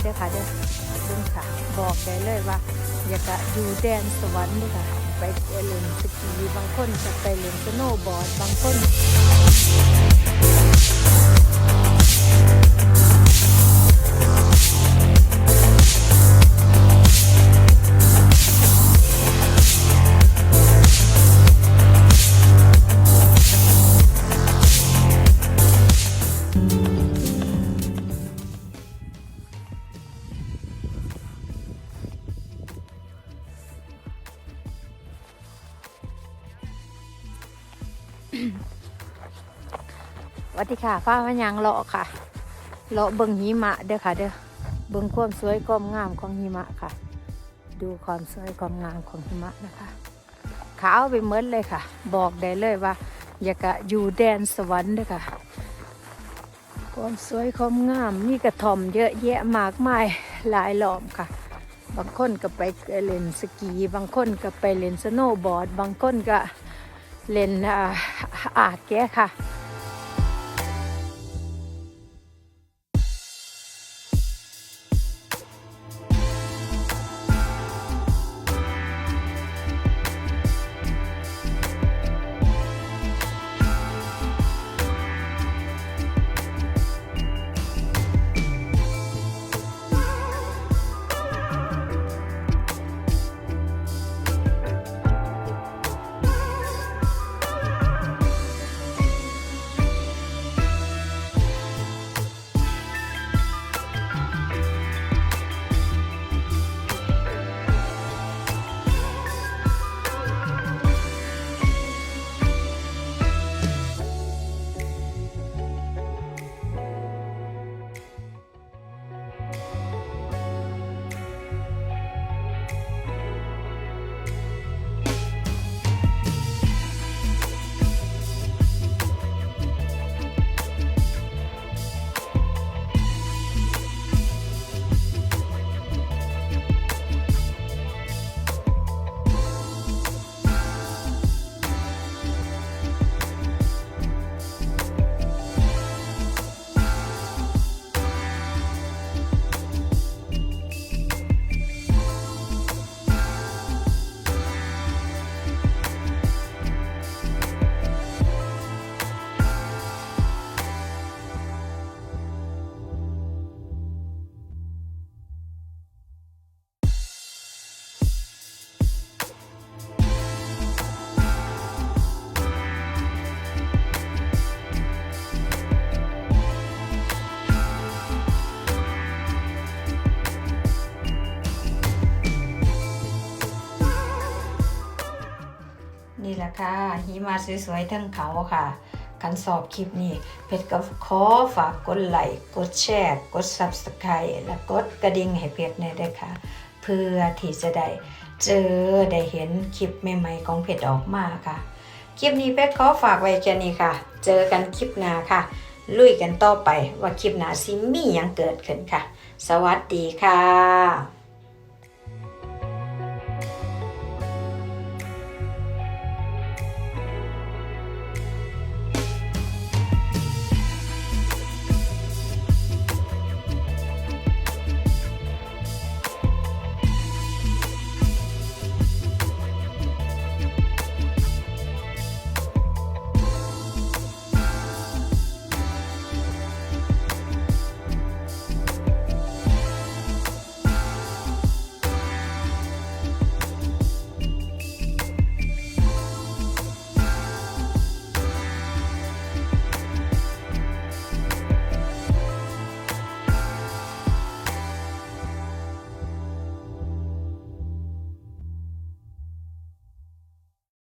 เด้อค่ะเด้อดึงค่ะ บอกได้เลยว่า อยากจะอยู่แดนสวรรค์ด้วยค่ะ ไปเล่นสกีบางคนจะไปเล่นสโนว์บอร์ดบางคน วัสดีค่ะฟ้ามันยังเลาะค่ะ เลาะเบิงหิมะเด้อค่ะ เด้อ เบิงความสวยความงามของหิมะค่ะ ดูความสวยความงามของหิมะนะคะ ขาวไปเมือนเลยค่ะ บอกได้เลยว่า อยากจะอยู่แดนสวรรค์เด้อค่ะ ความสวยความงามมีกระท่อมเยอะแยะมากมายหลายหลอมค่ะ บางคนก็ไปเล่นสกี บางคนก็ไปเล่นสโนว์บอร์ด บางคนก็เล่น อาดแกะค่ะ แหละค่ะหิมะสวยๆทั้งเขาค่ะ กันสอบคลิปนี้ เพชรก็ขอฝากกดไลค์กดแชร์ กด Subscribe และกดกระดิ่งให้เพชรในอยด้วยค่ะ เพื่อที่จะได้เจอได้เห็นคลิปใหม่ๆของเพชรออกมาค่ะ คลิปนี้เพชรขอฝากไว้แค่นี้ค่ะ เจอกันคลิปหน้าค่ะ ลุยกันต่อไปว่าคลิปหน้าซิมีหยังเกิดขึ้นค่ะ สวัสดีค่ะ